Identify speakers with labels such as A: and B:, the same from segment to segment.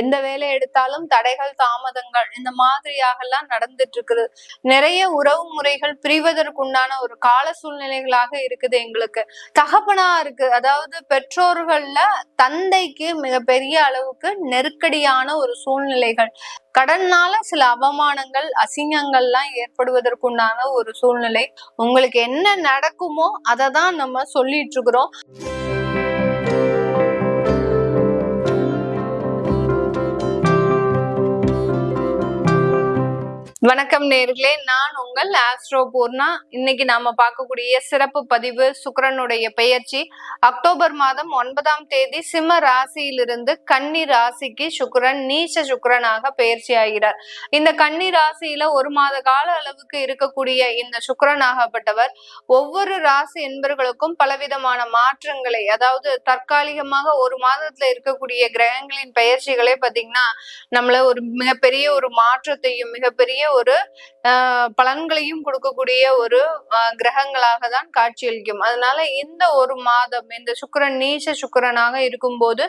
A: எந்த வேலை எடுத்தாலும் தடைகள் தாமதங்கள் இந்த மாதிரியாக எல்லாம் நடந்துட்டு இருக்குது நிறைய உறவு முறைகள் பிரிவதற்குண்டான ஒரு கால சூழ்நிலைகளாக இருக்குது எங்களுக்கு. தகப்பனா இருக்கு. அதாவது பெற்றோர்கள்ல தந்தைக்கு மிகப்பெரிய அளவுக்கு நெருக்கடியான ஒரு சூழ்நிலைகள். கடன்னால சில அவமானங்கள் அசிங்கங்கள்லாம் ஏற்படுவதற்குண்டான ஒரு சூழ்நிலை. உங்களுக்கு என்ன நடக்குமோ அதை தான் நம்ம சொல்லிட்டு இருக்கிறோம் வணக்கம் நேர்களே. நான் உங்கள் ஆஸ்ட்ரோ பூர்ணா. இன்னைக்கு நாம பார்க்கக்கூடிய சிறப்பு பதிவு சுக்கிரனுடைய பெயர்ச்சி. அக்டோபர் மாதம் ஒன்பதாம் தேதி சிம்ம ராசியிலிருந்து கன்னி ராசிக்கு சுக்கரன் நீச்ச சுக்கரனாக பெயர்ச்சி ஆகிறார். இந்த கன்னி ராசியில ஒரு மாத கால அளவுக்கு இருக்கக்கூடிய இந்த சுக்கரனாகப்பட்டவர் ஒவ்வொரு ராசி என்பர்களுக்கும் பலவிதமான மாற்றங்களை அதாவது தற்காலிகமாக ஒரு மாதத்துல இருக்கக்கூடிய கிரகங்களின் பெயர்ச்சிகளே பாத்தீங்கன்னா நம்மள ஒரு மிகப்பெரிய ஒரு மாற்றத்தையும் மிகப்பெரிய ஒரு ஆஹ் பலன்களையும் கொடுக்கக்கூடிய ஒரு கிரகங்களாக தான் காட்சியளிக்கும் அதனால இந்த ஒரு மாதம் இந்த சுக்கரன் நீச்ச சுக்கரனாக இருக்கும்போது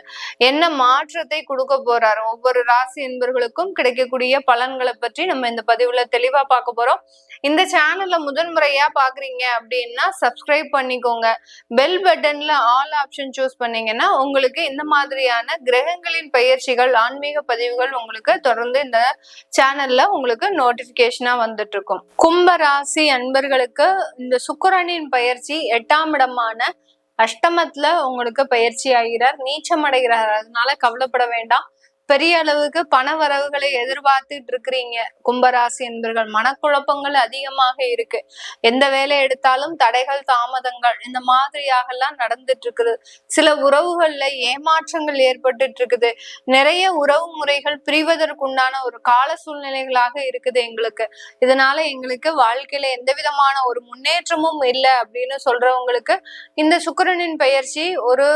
A: என்ன மாற்றத்தை கொடுக்க போறாரு? ஒவ்வொரு ராசி என்பர்களுக்கும் கிடைக்கக்கூடிய பலன்களை பற்றி நம்ம இந்த பதிவுல தெளிவா பார்க்க போறோம். இந்த சேனல்ல முதன் முறையா பாக்குறீங்க அப்படின்னா சப்ஸ்கிரைப் பண்ணிக்கோங்க. பெல் பட்டன்ல ஆல் ஆப்ஷன் சூஸ் பண்ணீங்கன்னா உங்களுக்கு இந்த மாதிரியான கிரகங்களின் பயிற்சிகள் ஆன்மீக பதிவுகள் உங்களுக்கு தொடர்ந்து இந்த சேனல்ல உங்களுக்கு நோட்டிபிகேஷனா வந்துட்டு இருக்கும் கும்ப ராசி அன்பர்களுக்கு இந்த சுக்கிரனின் பயிற்சி எட்டாம் இடமான அஷ்டமத்துல உங்களுக்கு பயிற்சி ஆகிறார். நீச்சம் அடைகிறார். அதனால கவலைப்பட வேண்டாம். பெரிய அளவுக்கு பண வரவுகளை எதிர்பார்த்துட்டு இருக்கிறீங்க. கும்பராசி என்பர்கள் மனக்குழப்பங்கள் அதிகமாக இருக்கு. எந்த வேலை எடுத்தாலும் தடைகள் தாமதங்கள் இந்த மாதிரியாக எல்லாம் நடந்துட்டு இருக்குது. சில உறவுகள்ல ஏமாற்றங்கள் ஏற்பட்டுட்டு இருக்குது. நிறைய உறவு முறைகள் பிரிவதற்குண்டான ஒரு கால சூழ்நிலைகளாக இருக்குது எங்களுக்கு. இதனால எங்களுக்கு வாழ்க்கையில எந்த விதமான ஒரு முன்னேற்றமும் இல்லை அப்படின்னு சொல்றவங்களுக்கு இந்த சுக்கரனின் பயிற்சி ஒரு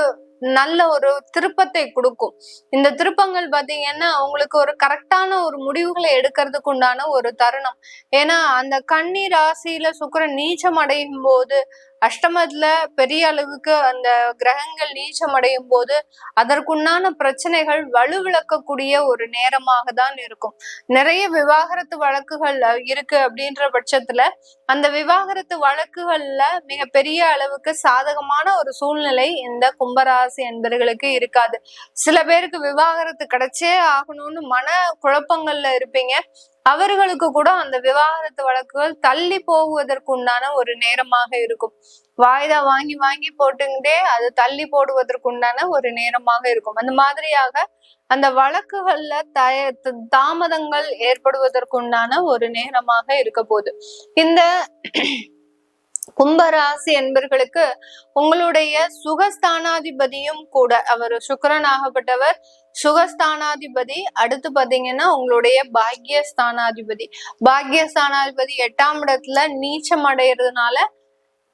A: நல்ல ஒரு திருப்பத்தை கொடுக்கும். இந்த திருப்பங்கள் பாத்தீங்கன்னா அவங்களுக்கு ஒரு கரெக்டான ஒரு முடிவுகளை எடுக்கிறதுக்கு உண்டான ஒரு தருணம். ஏன்னா அந்த கன்னி ராசியில சுக்கரன் நீச்சம் அடையும் போது அஷ்டமத்துல பெரிய அளவுக்கு அந்த கிரகங்கள் நீச்சம் அடையும் போது அதற்குண்டான பிரச்சனைகள் வலுவிழக்கக்கூடிய ஒரு நேரமாக தான் இருக்கும். நிறைய விவாகரத்து வழக்குகள் இருக்கு அப்படின்ற பட்சத்துல அந்த விவாகரத்து வழக்குகள்ல மிக பெரிய அளவுக்கு சாதகமான ஒரு சூழ்நிலை இந்த கும்பராசி என்பர்களுக்கு இருக்காது. சில பேருக்கு விவாகரத்து கிடைச்சே ஆகணும்னு மன குழப்பங்கள்ல இருப்பீங்க. அவர்களுக்கு கூட அந்த விவாகரத்து வழக்குகள் தள்ளி போகுவதற்குண்டான ஒரு நேரமாக இருக்கும். வாய்தா வாங்கி வாங்கி போட்டுக்கிட்டே அது தள்ளி போடுவதற்குண்டான ஒரு நேரமாக இருக்கும். அந்த மாதிரியாக அந்த வழக்குகள்ல தய தாமதங்கள் ஏற்படுவதற்குண்டான ஒரு நேரமாக இருக்க போகுது. இந்த கும்பராசி என்பர்களுக்கு உங்களுடைய சுகஸ்தானாதிபதியும் கூட அவர் சுக்கரனாகப்பட்டவர் சுகஸ்தானாதிபதி. அடுத்து பாத்தீங்கன்னா உங்களுடைய பாக்யஸ்தானாதிபதி. பாக்யஸ்தானாதிபதி எட்டாம் இடத்துல நீச்சம் அடைகிறதுனால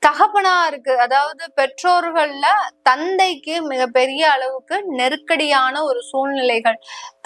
A: தகப்பனா இருக்கு. அதாவது பெற்றோர்கள்ல தந்தைக்கு மிகப்பெரிய அளவுக்கு நெருக்கடியான ஒரு சூழ்நிலைகள்.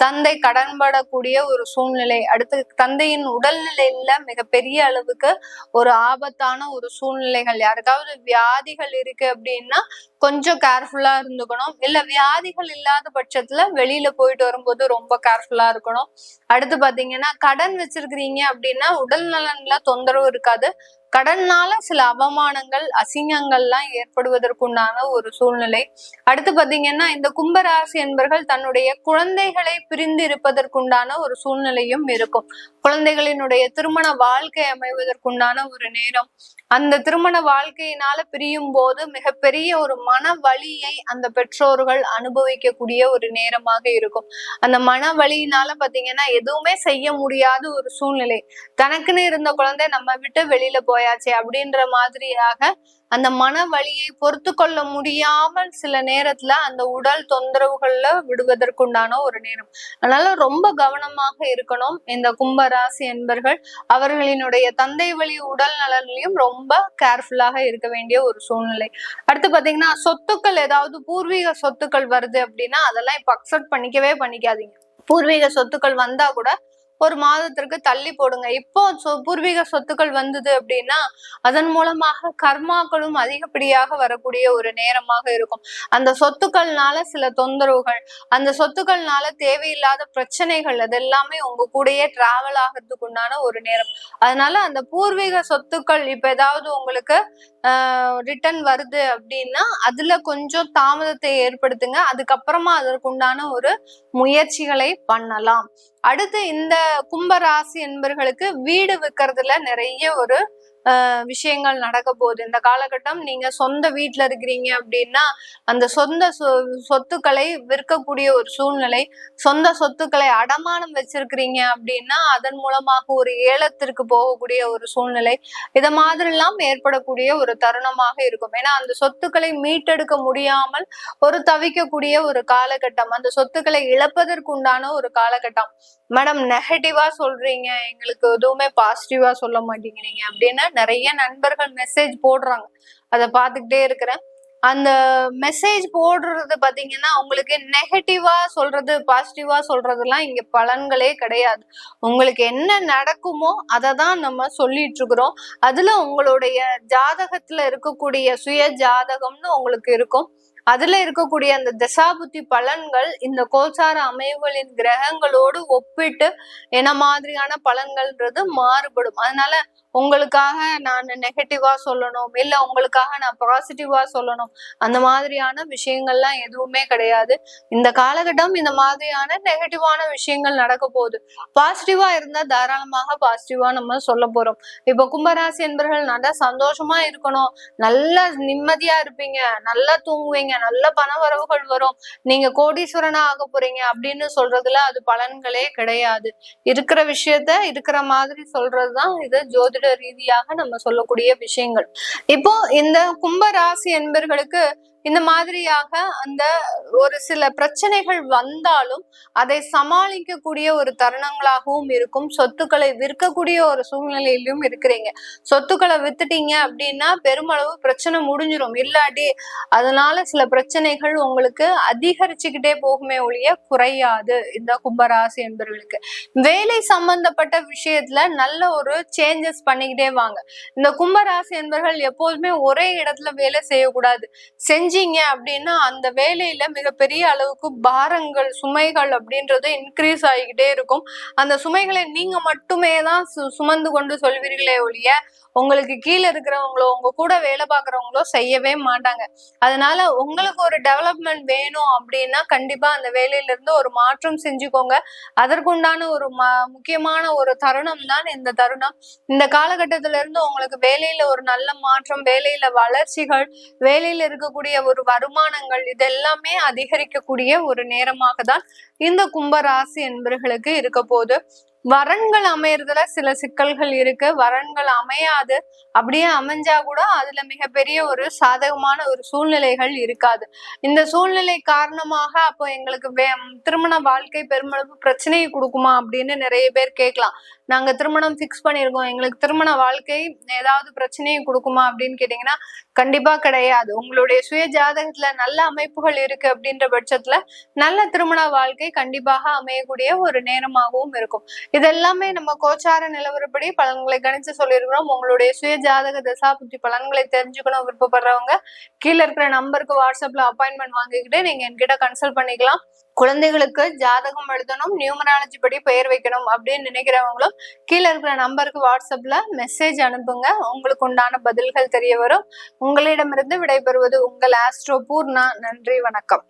A: தந்தை கடன்படக்கூடிய ஒரு சூழ்நிலை அடுத்து தந்தையின் உடல்நிலையில மிகப்பெரிய அளவுக்கு ஒரு ஆபத்தான ஒரு சூழ்நிலைகள். யாருக்காவது வியாதிகள் இருக்கு அப்படின்னா கொஞ்சம் கேர்ஃபுல்லா இருந்துக்கணும். இல்ல வியாதிகள் இல்லாத பட்சத்துல வெளியில போயிட்டு வரும்போது ரொம்ப கேர்ஃபுல்லா இருக்கணும். அடுத்து பாத்தீங்கன்னா கடன் வச்சிருக்கிறீங்க அப்படின்னா உடல் நலன்ல தொந்தரவு இருக்காது. கடன்னால சில அவமானங்கள் அசிங்கங்கள்லாம் ஏற்படுவதற்குண்டான ஒரு சூழ்நிலை. அடுத்து பாத்தீங்கன்னா இந்த கும்பராசி என்பர்கள் தன்னுடைய குழந்தைகளை பிரிந்து இருப்பதற்குண்டான ஒரு சூழ்நிலையும் இருக்கும். குழந்தைகளினுடைய திருமண வாழ்க்கை அமைவதற்குண்டான ஒரு நேரம் அந்த திருமண வாழ்க்கையினால பிரியும் போது மிகப்பெரிய ஒரு மன வழியை அந்த பெற்றோர்கள் அனுபவிக்கக்கூடிய ஒரு நேரமாக இருக்கும். அந்த மன வழியினால பாத்தீங்கன்னா எதுவுமே செய்ய முடியாத ஒரு சூழ்நிலை. தனக்குன்னு இருந்த குழந்தை நம்ம விட்டு வெளியில போயாச்சே அப்படின்ற மாதிரியாக அந்த மன வழியை பொறுத்து கொள்ள முடியாமல் சில நேரத்துல அந்த உடல் தொந்தரவுகள்ல விடுவதற்குண்டான ஒரு நேரம். அதனால ரொம்ப கவனமாக இருக்கணும். இந்த கும்பராசி என்பர்கள் அவர்களினுடைய தந்தை வழி உடல் நலன்லையும் ரொம்ப ரொம்ப கேர்ஃபுல்லாக இருக்க வேண்டிய ஒரு சூழ்நிலை. அடுத்து பாத்தீங்கன்னா சொத்துக்கள் ஏதாவது பூர்வீக சொத்துக்கள் வருது அப்படின்னா அதெல்லாம் இப்ப அக்செப்ட் பண்ணிக்கவே பண்ணிக்காதீங்க. பூர்வீக சொத்துக்கள் வந்தா கூட ஒரு மாதத்திற்கு தள்ளி போடுங்க. இப்போ பூர்வீக சொத்துக்கள் வந்தது அப்படின்னா அதன் மூலமாக கர்மாக்களும் அதிகப்படியாக வரக்கூடிய ஒரு நேரமாக இருக்கும். அந்த சொத்துக்கள்னால சில தொந்தரவுகள் அந்த சொத்துக்கள்னால தேவையில்லாத பிரச்சனைகள் அது எல்லாமே உங்க கூடயே டிராவல் ஆகிறதுக்கு உண்டான ஒரு நேரம். அதனால அந்த பூர்வீக சொத்துக்கள் இப்ப ஏதாவது உங்களுக்கு ரிட்டர்ன் வருது அப்படின்னா அதுல கொஞ்சம் தாமதத்தை ஏற்படுத்துங்க. அதுக்கப்புறமா அதற்குண்டான ஒரு முயற்சிகளை பண்ணலாம். அடுத்து இந்த கும்பராசி என்பர்களுக்கு வீடு விற்கிறதுல நிறைய ஒரு விஷயங்கள் நடக்க போகுது இந்த காலகட்டம் நீங்க சொந்த வீட்டில் இருக்கிறீங்க அப்படின்னா அந்த சொந்த சொ- சொத்துக்களை விற்கக்கூடிய ஒரு சூழ்நிலை சொந்த சொத்துக்களை அடமானம் வச்சிருக்கிறீங்க அப்படின்னா அதன் மூலமாக ஒரு ஏலத்திற்கு போகக்கூடிய ஒரு சூழ்நிலை இத மாதிரிலாம் ஏற்படக்கூடிய ஒரு தருணமாக இருக்கும். ஏன்னா அந்த சொத்துக்களை மீட்டெடுக்க முடியாமல் ஒரு தவிக்கக்கூடிய ஒரு காலகட்டம் அந்த சொத்துக்களை இழப்பதற்குண்டான ஒரு காலகட்டம். மேடம் நெகட்டிவா சொல்றீங்க எங்களுக்கு எதுவுமே பாசிட்டிவா சொல்ல மாட்டேங்கிறீங்க அப்படின்னா நிறைய நண்பர்கள் மெசேஜ் போடுறாங்க. அதை பார்த்துக்கிட்டே இருக்கிறேன். அந்த மெசேஜ் போடுறது பாத்தீங்கன்னா உங்களுக்கு நெகட்டிவா சொல்றது பாசிட்டிவா சொல்றதெல்லாம் இங்க பலன்களே கிடையாது. உங்களுக்கு என்ன நடக்குமோ அதை தான் நம்ம சொல்லிட்டு இருக்கிறோம். அதுல உங்களுடைய ஜாதகத்துல இருக்கக்கூடிய சுய ஜாதகம்னு உங்களுக்கு இருக்கும். அதுல இருக்கக்கூடிய அந்த தசாபுத்தி பலன்கள் இந்த கோச்சார அமைவுகளின் கிரகங்களோடு ஒப்பிட்டு என்ன மாதிரியான பலன்கள்ன்றது மாறுபடும். அதனால உங்களுக்காக நான் நெகட்டிவா சொல்லணும் இல்ல உங்களுக்காக நான் பாசிட்டிவா சொல்லணும் அந்த மாதிரியான விஷயங்கள்லாம் எதுவுமே கிடையாது. இந்த காலகட்டம் இந்த மாதிரியான நெகட்டிவான விஷயங்கள் நடக்க போகுது. பாசிட்டிவா இருந்தா தாராளமாக பாசிட்டிவா நம்ம சொல்ல போறோம். இப்ப கும்பராசி என்பர்கள் நல்லா சந்தோஷமா இருக்கணும். நல்லா நிம்மதியா இருப்பீங்க. நல்லா தூங்குவீங்க. நல்ல பண வரவுகள் வரும். நீங்க கோடீஸ்வரனா ஆக போறீங்க அப்படின்னு சொல்றதுல அது பலன்களே கிடையாது. இருக்கிற விஷயத்த இருக்கிற மாதிரி சொல்றதுதான் இது ஜோதிட ரீதியாக நம்ம சொல்லக்கூடிய விஷயங்கள். இப்போ இந்த கும்ப ராசி என்பர்களுக்கு இந்த மாதிரியாக அந்த ஒரு சில பிரச்சனைகள் வந்தாலும் அதை சமாளிக்கக்கூடிய ஒரு தருணங்களாகவும் இருக்கும். சொத்துக்களை விற்கக்கூடிய ஒரு சூழ்நிலையிலும் இருக்கிறீங்க. சொத்துக்களை வித்துட்டீங்க அப்படின்னா பெருமளவு பிரச்சனை முடிஞ்சிடும் இல்லாட்டி அதனால சில பிரச்சனைகள் உங்களுக்கு அதிகரிச்சுக்கிட்டே போகுமே ஒழிய குறையாது. இந்த கும்பராசி என்பவர்களுக்கு வேலை சம்பந்தப்பட்ட விஷயத்துல நல்ல ஒரு சேஞ்சஸ் பண்ணிக்கிட்டே வாங்க. இந்த கும்பராசி என்பவர்கள் எப்போதுமே ஒரே இடத்துல வேலை செய்யக்கூடாது. செஞ்சீங்க அப்படின்னா அந்த வேலையில மிகப்பெரிய அளவுக்கு பாரங்கள் சுமைகள் அப்படின்றது இன்க்ரீஸ் ஆகிக்கிட்டே இருக்கும். அந்த சுமைகளை நீங்க மட்டுமே தான் சு- சுமந்து கொண்டு சொல்வீர்களே ஒழிய உங்களுக்கு கீழே இருக்கிறவங்களோ உங்க கூட வேலை பார்க்குறவங்களோ செய்யவே மாட்டாங்க. அதனால உங்களுக்கு ஒரு டெவலப்மெண்ட் வேணும் அப்படின்னா கண்டிப்பா அந்த வேலையில இருந்து ஒரு மாற்றம் செஞ்சுக்கோங்க. அதற்குண்டான ஒரு ம முக்கியமான ஒரு தருணம் தான் இந்த தருணம். இந்த காலகட்டத்தில இருந்து உங்களுக்கு வேலையில ஒரு நல்ல மாற்றம் வேலையில வளர்ச்சிகள் வேலையில இருக்கக்கூடிய ஒரு வருமானங்கள் இதெல்லாமே அதிகரிக்கக்கூடிய ஒரு நேரமாக தான் இந்த கும்பராசி என்பர்களுக்கு இருக்க போகுது. வரன்கள் அமையறதுல சில சிக்கல்கள் இருக்கு. வரன்கள் அமையாது. அப்படியே அமைஞ்சா கூட அதுல மிகப்பெரிய ஒரு சாதகமான ஒரு சூழ்நிலைகள் இருக்காது. இந்த சூழ்நிலை காரணமாக அப்போ எங்களுக்கு வே திருமண வாழ்க்கை பெருமளவு பிரச்சனையை கொடுக்குமா அப்படின்னு நிறைய பேர் கேட்கலாம். நாங்க திருமணம் ஃபிக்ஸ் பண்ணியிருக்கோம் எங்களுக்கு திருமண வாழ்க்கை ஏதாவது பிரச்சனையை கொடுக்குமா அப்படின்னு கேட்டீங்கன்னா கண்டிப்பா கிடையாது. உங்களுடைய சுய ஜாதகத்துல நல்ல அமைப்புகள் இருக்கு அப்படின்ற பட்சத்துல நல்ல திருமண வாழ்க்கை கண்டிப்பாக அமையக்கூடிய ஒரு நேரமாகவும் இருக்கும். இதெல்லாமே நம்ம கோச்சார நிலவரப்படி பலன்களை கணிச்சு சொல்லியிருக்கிறோம். உங்களுடைய சுய ஜாதக தசா புத்தி பலன்களை தெரிஞ்சுக்கணும் விருப்பப்படுறவங்க கீழே இருக்கிற நம்பருக்கு வாட்ஸ்அப்ல அப்பாயின்மெண்ட் வாங்கிக்கிட்டு நீங்க என்கிட்ட கன்சல்ட் பண்ணிக்கலாம். குழந்தைகளுக்கு ஜாதகம் எழுதணும் நியூமராலஜி படி பெயர் வைக்கணும் அப்படின்னு நினைக்கிறவங்களும் கீழே இருக்கிற நம்பருக்கு வாட்ஸ்அப்ல மெசேஜ் அனுப்புங்க. உங்களுக்கு உண்டான பதில்கள் தெரிய வரும். உங்களிடமிருந்து விடைபெறுவது உங்கள் ஆஸ்ட்ரோ பூர்ணா. நன்றி வணக்கம்.